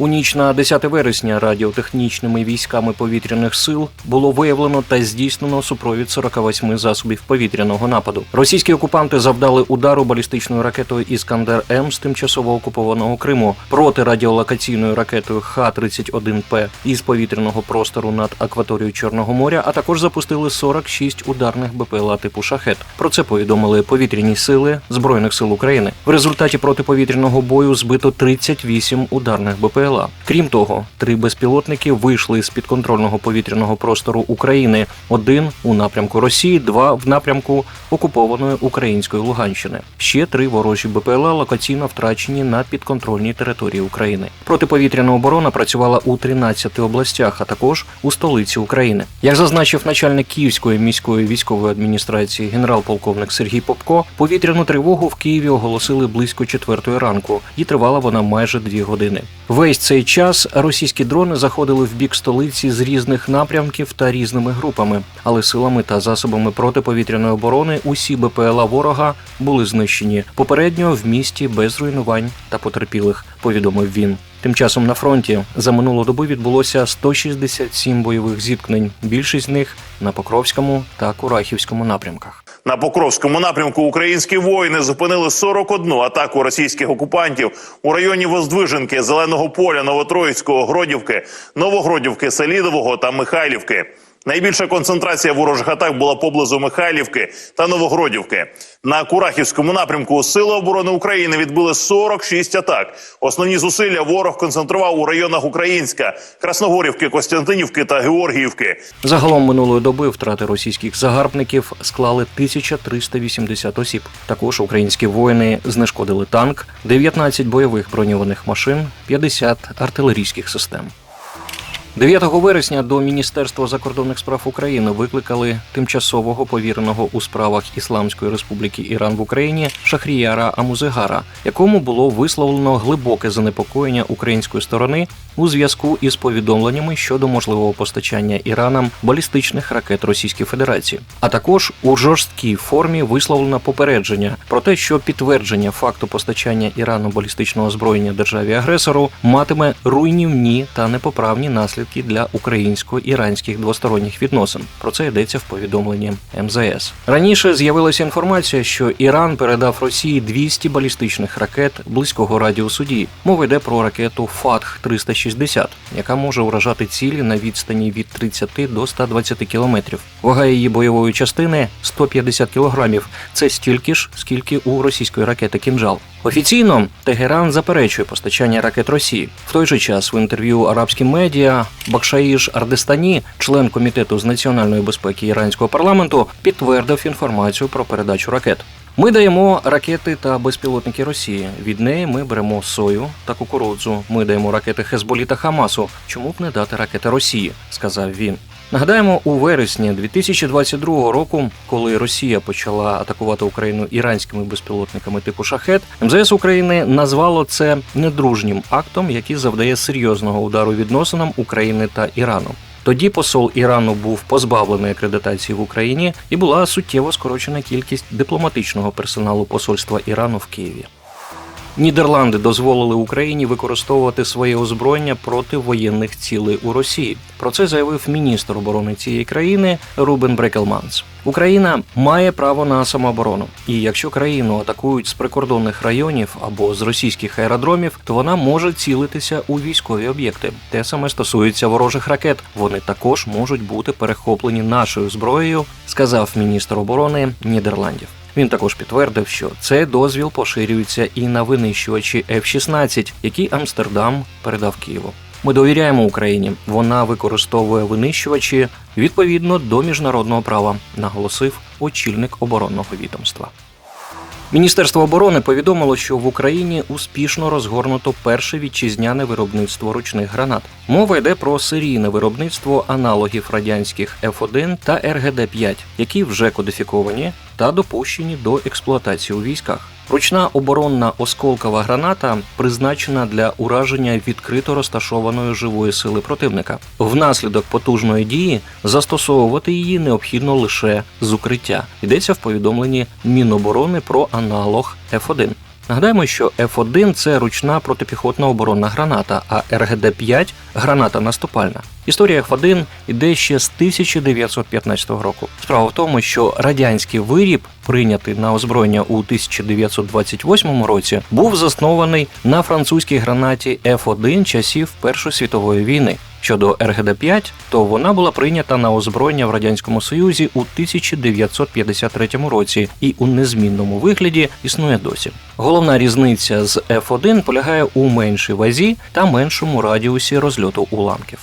У ніч на 10 вересня радіотехнічними військами повітряних сил було виявлено та здійснено супровід 48 засобів повітряного нападу. Російські окупанти завдали удару балістичною ракетою Іскандер М з тимчасово окупованого Криму проти радіолокаційною ракетою Х-31П із повітряного простору над акваторією Чорного моря, а також запустили 46 ударних БПЛА типу шахет. Про це повідомили повітряні сили збройних сил України. В результаті протиповітряного бою збито 38 ударних БПЛА. Крім того, три безпілотники вийшли з підконтрольного повітряного простору України: один у напрямку Росії, два в напрямку окупованої української Луганщини. Ще три ворожі БПЛА локаційно втрачені на підконтрольній території України. Протиповітряна оборона працювала у 13 областях, а також у столиці України. Як зазначив начальник Київської міської військової адміністрації генерал-полковник Сергій Попко, повітряну тривогу в Києві оголосили близько четвертої ранку, і тривала вона майже дві години. Весь цей час російські дрони заходили в бік столиці з різних напрямків та різними групами, але силами та засобами протиповітряної оборони усі БПЛА ворога були знищені попередньо в місті без руйнувань та потерпілих. Повідомив він. Тим часом на фронті за минулу добу відбулося 167 бойових зіткнень. Більшість з них на Покровському та Курахівському напрямках. На Покровському напрямку українські воїни зупинили 41 атаку російських окупантів у районі Воздвиженки, Зеленого поля, Новотроїцького, Гродівки, Новогродівки, Селідового та Михайлівки. Найбільша концентрація ворожих атак була поблизу Михайлівки та Новогродівки. На Курахівському напрямку Сили оборони України відбили 46 атак. Основні зусилля ворог концентрував у районах Українська, Красногорівки, Костянтинівки та Георгіївки. Загалом минулої доби втрати російських загарбників склали 1380 осіб. Також українські воїни знешкодили танк, 19 бойових броньованих машин, 50 артилерійських систем. 9 вересня до Міністерства закордонних справ України викликали тимчасового повіреного у справах Ісламської Республіки Іран в Україні Шахріяра Амузегара, якому було висловлено глибоке занепокоєння української сторони у зв'язку із повідомленнями щодо можливого постачання Іраном балістичних ракет Російської Федерації. А також у жорсткій формі висловлено попередження про те, що підтвердження факту постачання Ірану балістичного озброєння державі агресору матиме руйнівні та непоправні наслідки для українсько-іранських двосторонніх відносин. Про це йдеться в повідомленні МЗС. Раніше з'явилася інформація, що Іран передав Росії 200 балістичних ракет близького радіусу дії. Мова йде про ракету Фатх 360 яка може уражати цілі на відстані від 30 до 120 кілометрів. Вага її бойової частини 150 кілограмів. Це стільки ж, скільки у російської ракети Кінжал. Офіційно Тегеран заперечує постачання ракет Росії. В той же час в інтерв'ю арабським медіа Бакшаїш Ардестані, член комітету з національної безпеки іранського парламенту, підтвердив інформацію про передачу ракет. Ми даємо ракети та безпілотники Росії. Від неї ми беремо сою та кукурудзу. Ми даємо ракети Хезболі та Хамасу. Чому б не дати ракети Росії? сказав він. Нагадаємо, у вересні 2022 року, коли Росія почала атакувати Україну іранськими безпілотниками типу шахет, МЗС України назвало це недружнім актом, який завдає серйозного удару відносинам України та Ірану. Тоді посол Ірану був позбавлений акредитації в Україні і була суттєво скорочена кількість дипломатичного персоналу посольства Ірану в Києві. Нідерланди дозволили Україні використовувати своє озброєння проти воєнних цілей у Росії. Про це заявив міністр оборони цієї країни Рубен Брекелманс. Україна має право на самооборону, і якщо країну атакують з прикордонних районів або з російських аеродромів, то вона може цілитися у військові об'єкти. Те саме стосується ворожих ракет. Вони також можуть бути перехоплені нашою зброєю, сказав міністр оборони Нідерландів. Він також підтвердив, що цей дозвіл поширюється і на винищувачі F-16, які Амстердам передав Києву. Ми довіряємо Україні. Вона використовує винищувачі відповідно до міжнародного права, наголосив очільник оборонного відомства. Міністерство оборони повідомило, що в Україні успішно розгорнуто перше вітчизняне виробництво ручних гранат. Мова йде про серійне виробництво аналогів радянських F1 та РГД-5, які вже кодифіковані та допущені до експлуатації у військах. Ручна оборонна осколкова граната призначена для ураження відкрито розташованої живої сили противника. Внаслідок потужної дії застосовувати її необхідно лише з укриття. Йдеться в повідомленні Міноборони про аналог F1. Нагадаємо, що F1 – це ручна протипіхотна оборонна граната, а РГД-5 – граната наступальна. Історія F1 іде ще з 1915 року. Справа в тому, що радянський виріб, прийнятий на озброєння у 1928 році, був заснований на французькій гранаті F1 часів Першої світової війни. Щодо РГД-5, то вона була прийнята на озброєння в радянському союзі у 1953 році і у незмінному вигляді існує досі. Головна різниця з F1 полягає у меншій вазі та меншому радіусі розльоту уламків.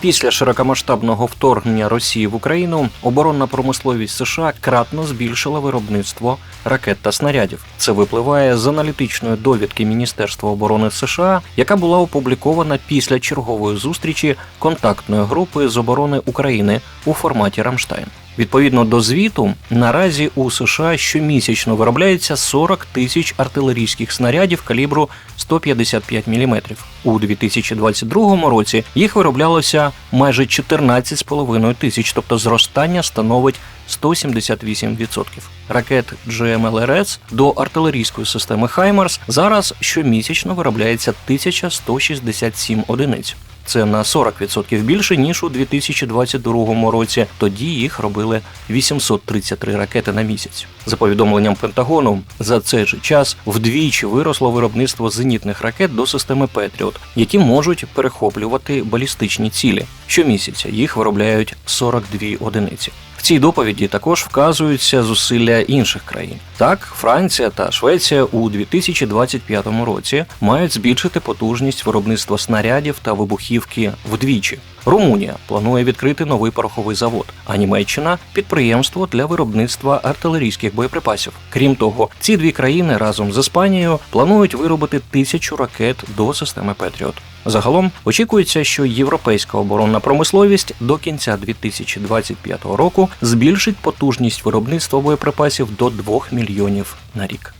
Після широкомасштабного вторгнення Росії в Україну оборонна промисловість США кратно збільшила виробництво ракет та снарядів. Це випливає з аналітичної довідки Міністерства оборони США, яка була опублікована після чергової зустрічі контактної групи з оборони України у форматі Рамштайн. Відповідно до звіту, наразі у США щомісячно виробляється 40 тисяч артилерійських снарядів калібру 155 мм. У 2022 році їх вироблялося майже 14,5 тисяч, тобто зростання становить 178%. Ракет GMLRS до артилерійської системи Хаймарс зараз щомісячно виробляється 1167 одиниць. Це на 40% більше ніж у 2022 році. Тоді їх робили 833 ракети на місяць. За повідомленням Пентагону, за цей же час вдвічі виросло виробництво зенітних ракет до системи Петріот, які можуть перехоплювати балістичні цілі. Щомісяця їх виробляють 42 одиниці. В цій доповіді також вказуються зусилля інших країн. Так, Франція та Швеція у 2025 році мають збільшити потужність виробництва снарядів та вибухівки вдвічі. Румунія планує відкрити новий пороховий завод, а Німеччина підприємство для виробництва артилерійських боєприпасів. Крім того, ці дві країни разом з Іспанією планують виробити тисячу ракет до системи Петріот. Загалом очікується, що європейська оборонна промисловість до кінця 2025 року збільшить потужність виробництва боєприпасів до 2 мільйонів на рік.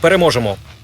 Переможемо.